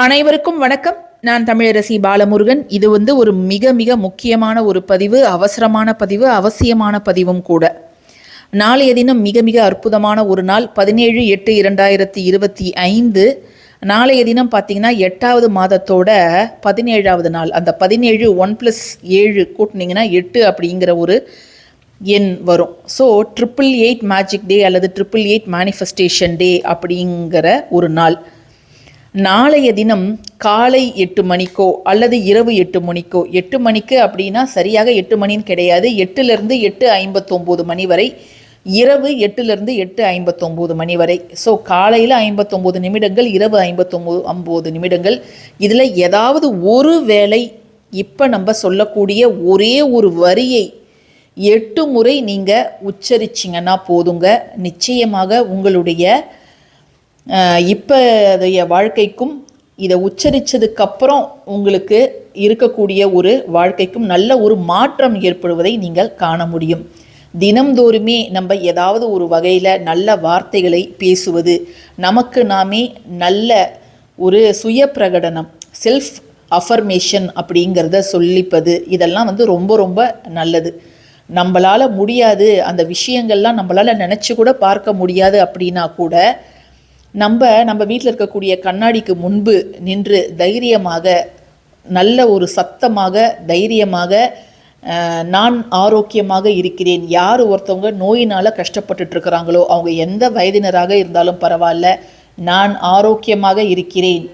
அனைவருக்கும் வணக்கம். நான் தமிழரசி பாலமுருகன். இது வந்து ஒரு மிக மிக முக்கியமான ஒரு பதிவு அவசரமான பதிவு அவசியமான பதிவும் கூட. நாளைய தினம் மிக மிக அற்புதமான ஒரு நாள் பதினேழு எட்டு இரண்டாயிரத்தி இருபத்தி ஐந்து. நாளைய தினம் பார்த்தீங்கன்னா எட்டாவது மாதத்தோட பதினேழாவது நாள். அந்த பதினேழு ஒன் ப்ளஸ் ஏழு கூட்டினீங்கன்னா எட்டு அப்படிங்கிற ஒரு எண் வரும். So triple eight magic day அல்லது ட்ரிபிள் எயிட் மேனிஃபெஸ்டேஷன் டே அப்படிங்கிற ஒரு நாள். நாளைய தினம் காலை எட்டு மணிக்கோ அல்லது இரவு எட்டு மணிக்கோ எட்டு மணிக்கு அப்படின்னா சரியாக எட்டு மணின்னு கிடையாது. எட்டுலேருந்து எட்டு ஐம்பத்தொம்போது மணி வரை இரவு எட்டுலேருந்து எட்டு ஐம்பத்தொம்போது மணி வரை. ஸோ காலையில் ஐம்பத்தொம்போது நிமிடங்கள் இரவு ஐம்பத்தொம்போது ஐம்பது நிமிடங்கள். இதில் ஏதாவது ஒரு வேளை இப்போ நம்ம சொல்லக்கூடிய ஒரே ஒரு வரியை எட்டு முறை நீங்கள் உச்சரிச்சிங்கன்னா போதுங்க. நிச்சயமாக உங்களுடைய இப்போதைய வாழ்க்கைக்கும் இதை உச்சரித்ததுக்கப்புறம் உங்களுக்கு இருக்கக்கூடிய ஒரு வாழ்க்கைக்கும் நல்ல ஒரு மாற்றம் ஏற்படுவதை நீங்கள் காண முடியும். தினம்தோறுமே நம்ம ஏதாவது ஒரு வகையில் நல்ல வார்த்தைகளை பேசுவது நமக்கு நாமே நல்ல ஒரு சுய பிரகடனம் செல்ஃப் அஃபர்மேஷன் அப்படிங்கிறத சொல்லிப்பது இதெல்லாம் வந்து ரொம்ப ரொம்ப நல்லது. நம்மளால் முடியாது அந்த விஷயங்கள்லாம் நம்மளால் நினச்சி கூட பார்க்க முடியாது அப்படின்னா கூட நம்ம நம்ம வீட்டில் இருக்கக்கூடிய கண்ணாடிக்கு முன்பு நின்று தைரியமாக நல்ல ஒரு சத்தமாக தைரியமாக நான் ஆரோக்கியமாக இருக்கிறேன் யார் ஒருத்தவங்க நோயினால் கஷ்டப்பட்டுட்டு இருக்கிறாங்களோ அவங்க எந்த வயதினராக இருந்தாலும் பரவாயில்ல நான் ஆரோக்கியமாக இருக்கிறேன்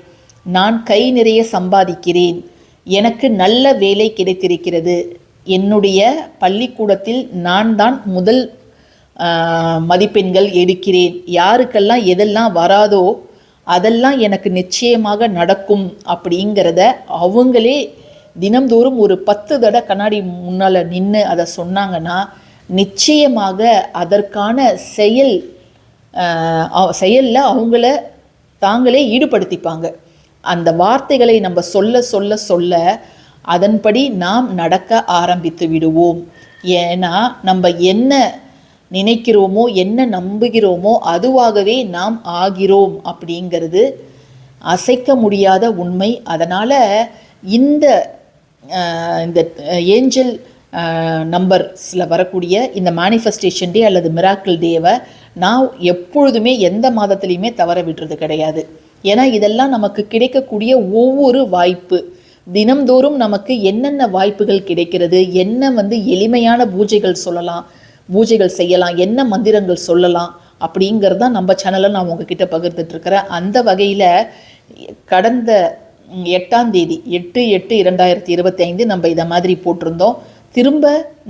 நான் கை நிறைய சம்பாதிக்கிறேன் எனக்கு நல்ல வேலை கிடைத்திருக்கிறது என்னுடைய பள்ளிக்கூடத்தில் நான் தான் முதல் மதிப்பெண்கள் எடுக்கிறேன். யாருக்கெல்லாம் எதெல்லாம் வராதோ அதெல்லாம் எனக்கு நிச்சயமாக நடக்கும் அப்படிங்கிறத அவங்களே தினம்தோறும் ஒரு பத்து தடவை கண்ணாடி முன்னால் நின்று அதை சொன்னாங்கன்னா நிச்சயமாக அதற்கான செயல் செயலில் அவங்கள தாங்களே ஈடுபடுத்திப்பாங்க. அந்த வார்த்தைகளை நம்ம சொல்ல சொல்ல சொல்ல அதன்படி நாம் நடக்க ஆரம்பித்து விடுவோம். ஏன்னா நம்ம என்ன நினைக்கிறோமோ என்ன நம்புகிறோமோ அதுவாகவே நாம் ஆகிறோம் அப்படிங்கிறது அசைக்க முடியாத உண்மை. அதனால் இந்த இந்த ஏஞ்சல் நம்பர்ஸில் வரக்கூடிய இந்த மேனிஃபெஸ்டேஷன் டே அல்லது மிராக்கிள் டேவை நான் எப்பொழுதுமே எந்த மாதத்துலேயுமே தவற விடுறது கிடையாது. ஏன்னா இதெல்லாம் நமக்கு கிடைக்கக்கூடிய ஒவ்வொரு வாய்ப்பு. தினம்தோறும் நமக்கு என்னென்ன வாய்ப்புகள் கிடைக்கிறது என்ன வந்து எளிமையான பூஜைகள் சொல்லலாம் பூஜைகள் செய்யலாம் என்ன மந்திரங்கள் சொல்லலாம் அப்படிங்கிறது தான் நம்ம சேனலில் நான் உங்ககிட்ட பகிர்ந்துட்டுருக்கிறேன் அந்த வகையில் கடந்த எட்டாம் தேதி எட்டு எட்டு இரண்டாயிரத்தி இருபத்தி ஐந்து நம்ம இதை மாதிரி போட்டிருந்தோம். திரும்ப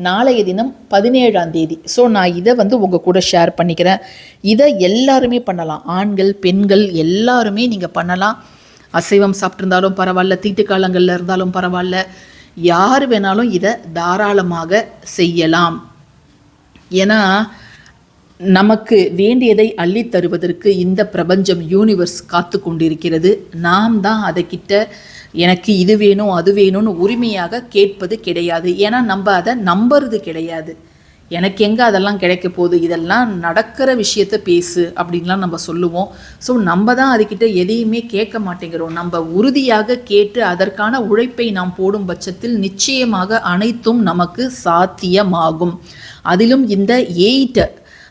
நாளைய தினம் பதினேழாம் தேதி. ஸோ நான் இதை வந்து உங்கள் கூட ஷேர் பண்ணிக்கிறேன். இதை எல்லாருமே பண்ணலாம். ஆண்கள் பெண்கள் எல்லாருமே நீங்கள் பண்ணலாம். அசைவம் சாப்பிட்ருந்தாலும் பரவாயில்ல தீட்டு காலங்களில் இருந்தாலும் பரவாயில்ல. யார் வேணாலும் இதை தாராளமாக செய்யலாம். ஏன்னா நமக்கு வேண்டியதை அள்ளி தருவதற்கு இந்த பிரபஞ்சம் யூனிவர்ஸ் காத்து கொண்டிருக்கிறது. நாம் தான் அதை எனக்கு இது வேணும் அது வேணும்னு உரிமையாக கேட்பது கிடையாது. ஏன்னா நம்ம அதை நம்புறது கிடையாது. எனக்கு எங்கே அதெல்லாம் கிடைக்க போகுது? இதெல்லாம் நடக்கிற விஷயத்த பேசு அப்படின்லாம் நம்ம சொல்லுவோம். ஸோ நம்ம தான் அதுக்கிட்ட எதையுமே கேட்க மாட்டேங்கிறோம். நம்ம உறுதியாக கேட்டு அதற்கான உழைப்பை நாம் போடும் பட்சத்தில் நிச்சயமாக அனைத்தும் நமக்கு சாத்தியமாகும். அதிலும் இந்த எயிட்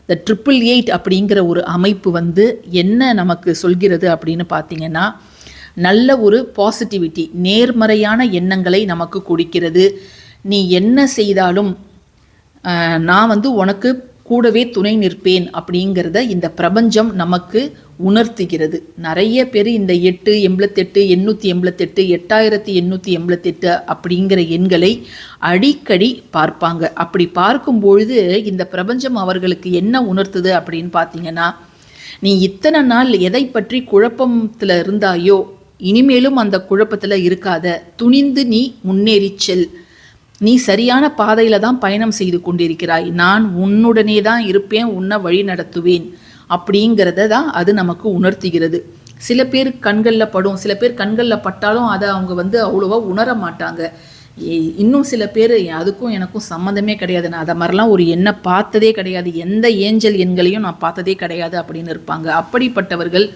இந்த ட்ரிபிள் எயிட் அப்படிங்கிற ஒரு அமைப்பு வந்து என்ன நமக்கு சொல்கிறது அப்படின்னு பார்த்தீங்கன்னா நல்ல ஒரு பாசிட்டிவிட்டி நேர்மறையான எண்ணங்களை நமக்கு கொடுக்கிறது. நீ என்ன செய்தாலும் நான் வந்து உனக்கு கூடவே துணை நிற்பேன் அப்படிங்கிறத இந்த பிரபஞ்சம் நமக்கு உணர்த்துகிறது. நிறைய பேர் இந்த எட்டு எண்பத்தெட்டு எண்ணூற்றி எண்பத்தெட்டு எட்டாயிரத்தி எண்ணூற்றி எண்பத்தெட்டு அப்படிங்கிற எண்களை அடிக்கடி பார்ப்பாங்க. அப்படி பார்க்கும் பொழுது இந்த பிரபஞ்சம் அவர்களுக்கு என்ன உணர்த்துது அப்படின்னு பார்த்தீங்கன்னா நீ இத்தனை நாள் எதை பற்றி குழப்பத்தில் இருந்தாயோ இனிமேலும் அந்த குழப்பத்தில் இருக்காத. துணிந்து நீ முன்னேறி செல். நீ சரியான பாதையில் தான் பயணம் செய்து கொண்டிருக்கிறாய். நான் உன்னுடனே தான் இருப்பேன் உன்னை வழி நடத்துவேன் அப்படிங்கிறத தான் அது நமக்கு உணர்த்துகிறது. சில பேர் கண்களில் படும் சில பேர் கண்களில் பட்டாலும் அதை அவங்க வந்து அவ்வளோவா உணர மாட்டாங்க. இன்னும் சில பேர் அதுக்கும் எனக்கும் சம்மந்தமே கிடையாது. நான் அதை மாதிரிலாம் ஒரு எண்ணை பார்த்ததே கிடையாது. எந்த ஏஞ்சல் எண்களையும் நான் பார்த்ததே கிடையாது அப்படின்னு இருப்பாங்க. அப்படிப்பட்டவர்கள்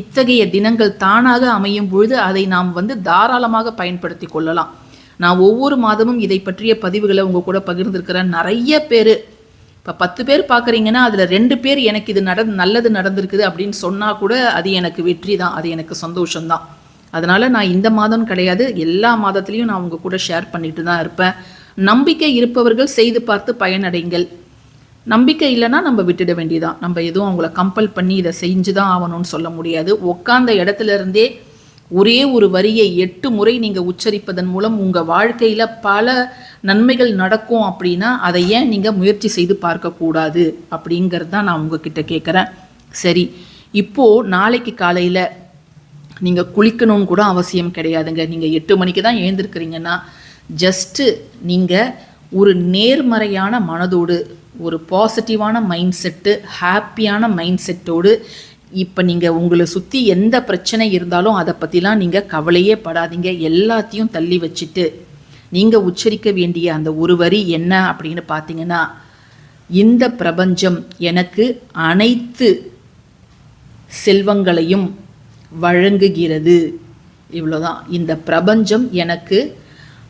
இத்தகைய தினங்கள் தானாக அமையும் பொழுது அதை நாம் வந்து தாராளமாக பயன்படுத்தி கொள்ளலாம். நான் ஒவ்வொரு மாதமும் இதை பற்றிய பதிவுகளை உங்கள் கூட பகிர்ந்திருக்கிறேன். நிறைய பேர் இப்போ பத்து பேர் பார்க்குறீங்கன்னா அதில் ரெண்டு பேர் எனக்கு இது நட நல்லது நடந்திருக்குது அப்படின்னு சொன்னால் கூட அது எனக்கு வெற்றி தான் அது எனக்கு சந்தோஷம்தான் அதனால் நான் இந்த மாதம் கிடையாது எல்லா மாதத்துலேயும் நான் உங்கள் கூட ஷேர் பண்ணிட்டு தான் இருப்பேன். நம்பிக்கை இருப்பவர்கள் செய்து பார்த்து பயனடைங்கள். நம்பிக்கை இல்லைன்னா நம்ம விட்டுட வேண்டியதான் நம்ம எதுவும் அவங்கள கம்பல் பண்ணி இதை செஞ்சு தான் ஆகணும்னு சொல்ல முடியாது. உட்காந்த இடத்துல இருந்தே ஒரே ஒரு வரியை எட்டு முறை நீங்கள் உச்சரிப்பதன் மூலம் உங்கள் வாழ்க்கையில் பல நன்மைகள் நடக்கும் அப்படின்னா அதை ஏன் நீங்கள் முயற்சி செய்து பார்க்கக்கூடாது அப்படிங்கிறது தான் நான் உங்ககிட்ட கேட்குறேன் சரி இப்போது நாளைக்கு காலையில் நீங்கள் குளிக்கணும்னு கூட அவசியம் கிடையாதுங்க. நீங்கள் எட்டு மணிக்கு தான் எழுந்திருக்கிறீங்கன்னா ஜஸ்ட்டு நீங்கள் ஒரு நேர்மறையான மனதோடு ஒரு பாசிட்டிவான மைண்ட் செட்டு ஹாப்பியான மைண்ட் செட்டோடு இப்போ நீங்கள் உங்களை சுற்றி எந்த பிரச்சனை இருந்தாலும் அதை பற்றிலாம் நீங்கள் கவலையே படாதீங்க. எல்லாத்தையும் தள்ளி வச்சுட்டு நீங்கள் உச்சரிக்க வேண்டிய அந்த ஒரு வரி என்ன அப்படின்னு பார்த்தீங்கன்னா இந்த பிரபஞ்சம் எனக்கு அனைத்து செல்வங்களையும் வழங்குகிறது. இவ்வளோதான் இந்த பிரபஞ்சம் எனக்கு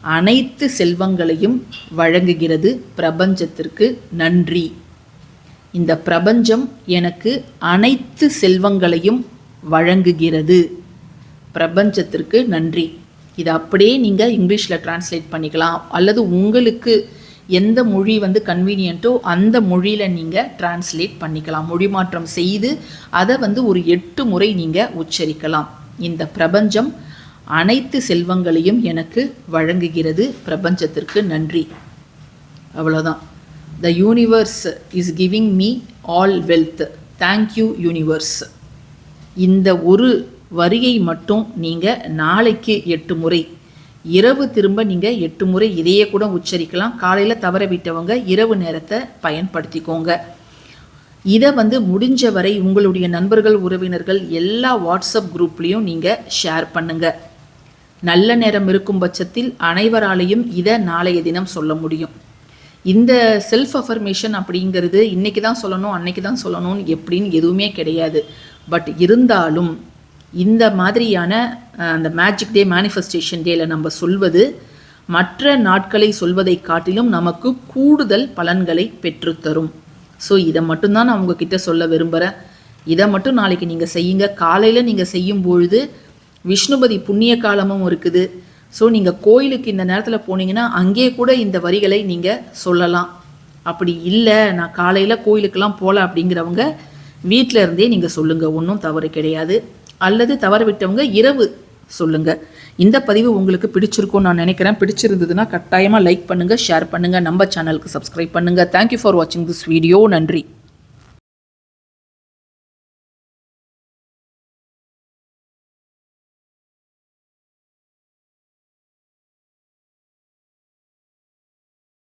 அனைத்து செல்வங்களையும் வழங்குகிறது. பிரபஞ்சத்திற்கு நன்றி. இந்த பிரபஞ்சம் எனக்கு அனைத்து செல்வங்களையும் வழங்குகிறது. பிரபஞ்சத்திற்கு நன்றி. இதை அப்படியே நீங்கள் இங்கிலீஷில் டிரான்ஸ்லேட் பண்ணிக்கலாம். அல்லது உங்களுக்கு எந்த மொழி வந்து கன்வீனியன்ட்டோ அந்த மொழியில் நீங்கள் டிரான்ஸ்லேட் பண்ணிக்கலாம். மொழி மாற்றம் செய்து அதை வந்து ஒரு எட்டு முறை நீங்கள் உச்சரிக்கலாம். இந்த பிரபஞ்சம் அனைத்து செல்வங்களையும் எனக்கு வழங்குகிறது. பிரபஞ்சத்திற்கு நன்றி. அவ்வளோதான் the universe is giving me all wealth thank you universe இந்த ஒரு வரியை மட்டும் நீங்கள் நாளைக்கு எட்டு முறை இரவு திரும்ப நீங்கள் எட்டு முறை இதையே கூட உச்சரிக்கலாம். காலையில் தவற விட்டவங்க இரவு நேரத்தை பயன்படுத்திக்கோங்க. இதை வந்து முடிஞ்ச வரை உங்களுடைய நண்பர்கள் உறவினர்கள் எல்லா வாட்ஸ்அப் குரூப்லேயும் நீங்கள் ஷேர் பண்ணுங்கள் நல்ல நேரம் இருக்கும் பட்சத்தில் அனைவராலையும் இதை நாளைய தினம் சொல்ல முடியும். இந்த செல்ஃப் அஃபர்மேஷன் அப்படிங்கிறது இன்றைக்கி தான் சொல்லணும் அன்னைக்கு தான் சொல்லணும்னு எப்படின்னு எதுவுமே கிடையாது. பட் இருந்தாலும் இந்த மாதிரியான அந்த மேஜிக் டே மேனிஃபெஸ்டேஷன் டேல நம்ம சொல்வது மற்ற நாட்களை சொல்வதை காட்டிலும் நமக்கு கூடுதல் பலன்களை பெற்றுத்தரும். ஸோ இதை மட்டும்தான் நான் உங்ககிட்ட சொல்ல விரும்புகிறேன் இதை மட்டும் நாளைக்கு நீங்கள் செய்யுங்க. காலையில் நீங்கள் செய்யும் பொழுது விஷ்ணுபதி புண்ணிய காலமும் இருக்குது. ஸோ நீங்கள் கோயிலுக்கு இந்த நேரத்தில் போனீங்கன்னா அங்கே கூட இந்த வரிகளை நீங்கள் சொல்லலாம். அப்படி இல்லை நான் காலையில் கோயிலுக்கெல்லாம் போகல அப்படிங்கிறவங்க வீட்டில் இருந்தே நீங்கள் சொல்லுங்கள் ஒன்றும் தவறு கிடையாது. அல்லது தவற விட்டவங்க இரவு சொல்லுங்கள் இந்த பதிவு உங்களுக்கு பிடிச்சிருக்கும்னு நான் நினைக்கிறேன். பிடிச்சிருந்ததுன்னா கட்டாயமாக லைக் பண்ணுங்கள் ஷேர் பண்ணுங்கள் நம்ம சேனலுக்கு சப்ஸ்கிரைப் பண்ணுங்கள் தேங்க்யூ ஃபார் வாட்சிங் திஸ் வீடியோ நன்றி.